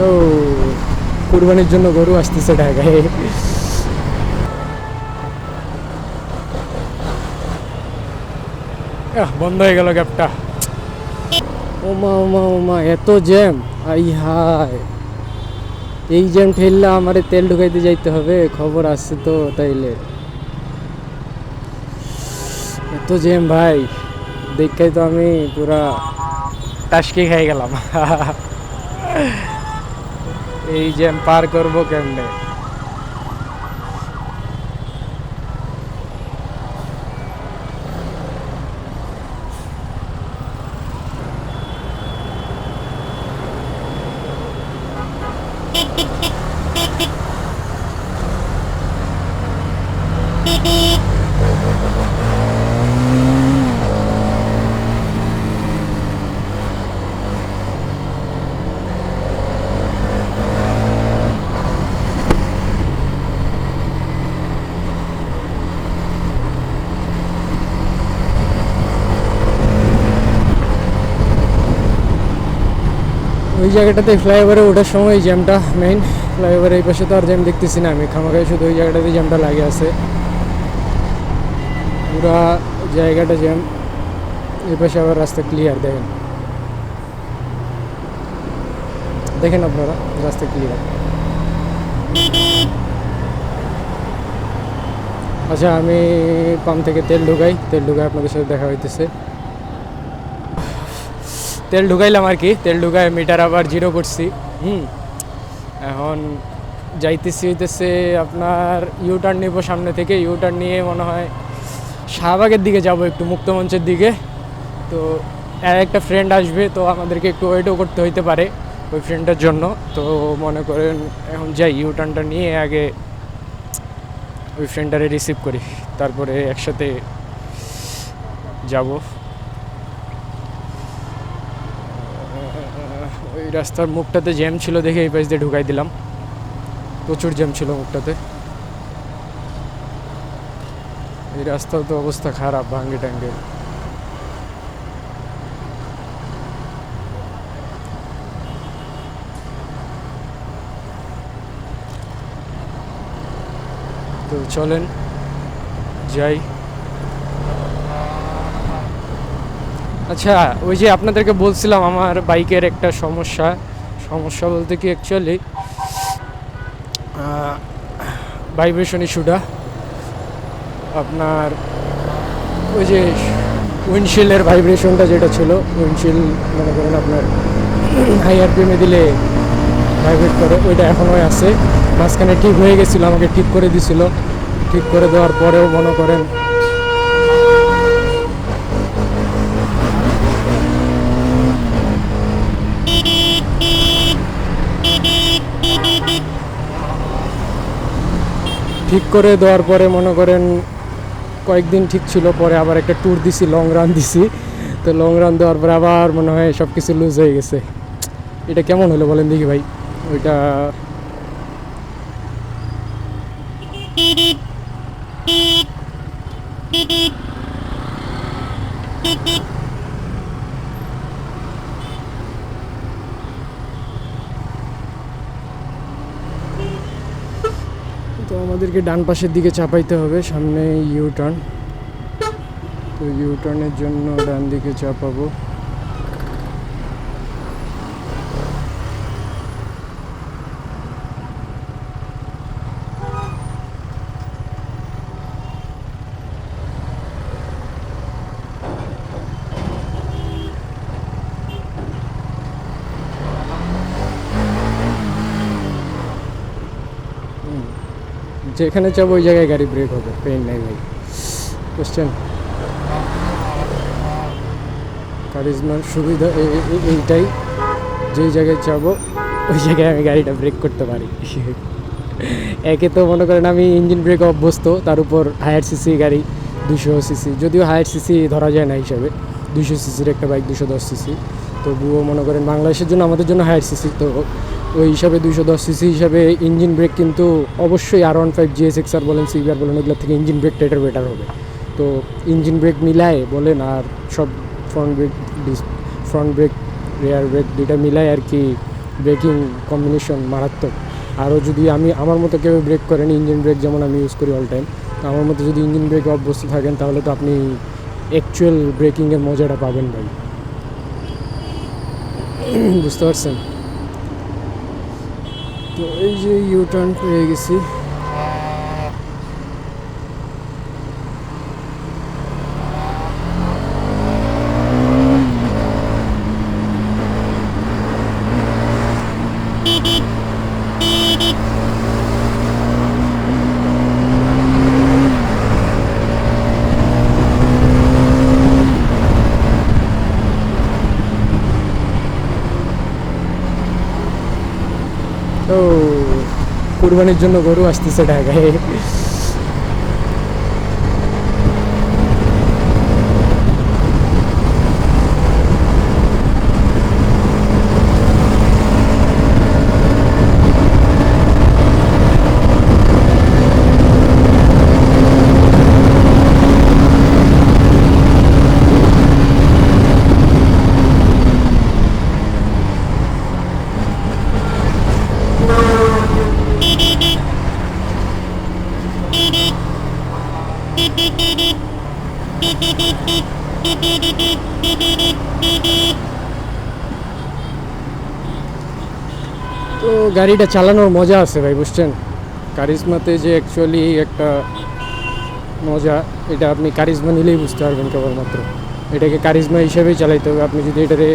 ও, কুরবানির জন্য গরু আসতেছে ঢাকায়। বন্ধ হয়ে গেল গ্যাপটা। ওমা ওমা ওমা, এত জ্যাম। আই হায়। এই জ্যাম ঠেললে আমারে তেল ঢুকাইতে যাইতে হবে, খবর আসছে তো তাইলে। এত জ্যাম ভাই, দেখাই তো আমি পুরা টাসকি খাই গেলাম। এই জ্যাম পার করব কেমনে? ওই জায়গাটাতে ফ্লাইওভারে ওঠার সময় জ্যামটা মেইন ফ্লাইওভারের এই পাশে তো আর জ্যাম দেখতেছি না আমি খামাখাই শুধু ওই জায়গাটাতে জ্যামটা লাগে আছে। পুরা জায়গাটা জ্যাম, এই পাশে আবার রাস্তা ক্লিয়ার দেখেন। দেখেন আপনারা, রাস্তা ক্লিয়ার আচ্ছা আমি পাম্প থেকে তেল ঢুকাই তেল ঢুকাই আপনাদের সাথে দেখা হইতেছে। তেল ঢুকাইলাম আর কি তেল ঢুকাই মিটার আবার জিরো করছি। হুম। এখন যাইতেছি হইতেছে আপনার ইউ টার্ন নিব সামনে থেকে ইউ টার্ন নিয়ে মনে হয় শাহবাগের দিকে যাব একটু মুক্তমঞ্চের দিকে। তো আর একটা ফ্রেন্ড আসবে তো আমাদেরকে একটু ওয়েটও করতে হইতে পারে ওই ফ্রেন্ডের জন্য। তো মনে করেন এখন যাই ইউ টার্নটা নিয়ে আগে ওই ফ্রেন্ডটারে রিসিভ করি তারপরে একসাথে যাব। ওই রাস্তার মুখটাতে জ্যাম ছিল দেখে এই পাশ দিয়ে ঢুকাই দিলাম। প্রচুর জ্যাম ছিল মুখটাতে। এই রাস্তার তো অবস্থা খারাপ, ভাঙ্গে টাঙ্গে। তো চলেন, যাই। আচ্ছা ওই যে আপনাদেরকে বলছিলাম আমার বাইকের একটা সমস্যা। সমস্যা বলতে কি অ্যাকচুয়ালি ভাইব্রেশন ইস্যুটা আপনার ওই যে উইন্ডশিল্ডের ভাইব্রেশনটা যেটা ছিল উইন্ডশিল্ড মনে করেন আপনার হাই আরপিএমে দিলে ভাইব্রেট করে, ওইটা এখনও আছে। মাঝখানে ঠিক হয়ে গেছিল, আমাকে ঠিক করে দিছিল। ঠিক করে দেওয়ার পরেও মনে করেন ঠিক করে দেওয়ার পরে মনে করেন কয়েকদিন ঠিক ছিল, পরে আবার একটা ট্যুর দিছি লং রান দিছি। তো লং রান দেওয়ার পরে আবার মনে হয় সব কিছু লুজ হয়ে গেছে। এটা কেমন হলো বলেন দেখি ভাই? ওইটা আমাদেরকে ডান পাশের দিকে চাপাইতে হবে সামনে ইউ টার্ন তো ইউ টার্নের জন্য ডান দিকে চাপাবো। যেখানে যাব, ওই জায়গায় গাড়ি ব্রেক হবে পেন নাই ভাই। বুঝছেন কারিজমার সুবিধা এইটাই। যেই জায়গায় যাব, ওই জায়গায় আমি গাড়িটা ব্রেক করতে পারি। একে তো মনে করেন আমি ইঞ্জিন ব্রেক অভ্যস্ত, তার উপর হায়ার সিসি গাড়ি দুশো সিসি যদিও হায়ার সিসি ধরা যায় না হিসাবে। দুশো সিসির একটা বাইক দুশো দশ সিসি তবুও মনে করেন বাংলাদেশের জন্য, আমাদের জন্য হায়ার সিসি তো ওই হিসাবে দুইশো দশ সিসি হিসাবে ইঞ্জিন ব্রেক কিন্তু অবশ্যই R one five GS X R বলেন সিবিআর বলেন ওগুলোর থেকে ইঞ্জিন ব্রেকটা এটার বেটার হবে। তো ইঞ্জিন ব্রেক মিলায় বলেন আর সব front brake front brake rear brake দুইটা মিলায় আর কি ব্রেকিং কম্বিনেশন মারাত্মক। আরও যদি আমি, আমার মতো কেউ ব্রেক করেন ইঞ্জিন ব্রেক যেমন আমি ইউজ করি অল টাইম তো আমার মতো যদি ইঞ্জিন ব্রেকে অভ্যস্ত থাকেন, তাহলে তো আপনি অ্যাকচুয়াল ব্রেকিংয়ের মজাটা পাবেন ভাই। বুঝতে পারছেন তো এই যে ইউ টার্ন পেয়ে গেছি তো কুরবানির জন্য গরু আসতেছে ঢাকায়। তো গাড়িটা চালানোর মজা আছে ভাই, বুঝছেন? কারিজমাতে যে অ্যাকচুয়ালি একটা মজা, এটা আপনি কারিজমা নিলেই বুঝতে পারবেন কেবলমাত্র। এটাকে কারিজমা হিসেবেই চালাইতে হবে। আপনি যদি এটারে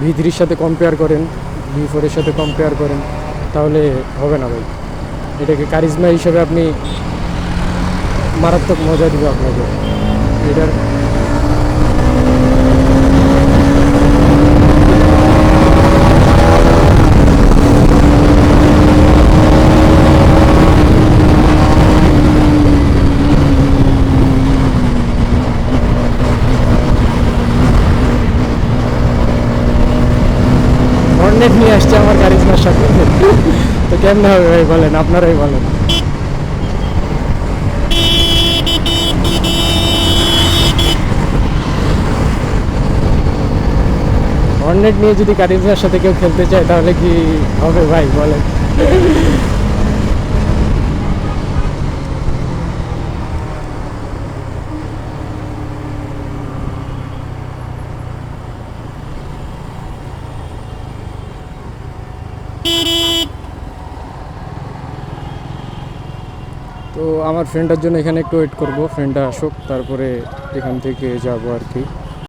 ভি সাথে কম্পেয়ার করেন ভি ফোরের সাথে কম্পেয়ার করেন, তাহলে হবে না ভাই। এটাকে কারিজমা হিসেবে আপনি মারাত্মক মজা দিবে আপনাকে। এটার হর্নেট নিয়ে আসছে আমার কারিজমার সাথে। তো কেমন হবে ভাই বলেন, আপনারাই বলেন। হর্নেট নিয়ে যদি কারিজমার সাথে কেউ খেলতে চায়, তাহলে কি হবে ভাই বলেন? তো আমার ফ্রেন্ডটার জন্য এখানে একটু ওয়েট করব। ফ্রেন্ডটা আসুক, তারপরে এখান থেকে যাব আর কি।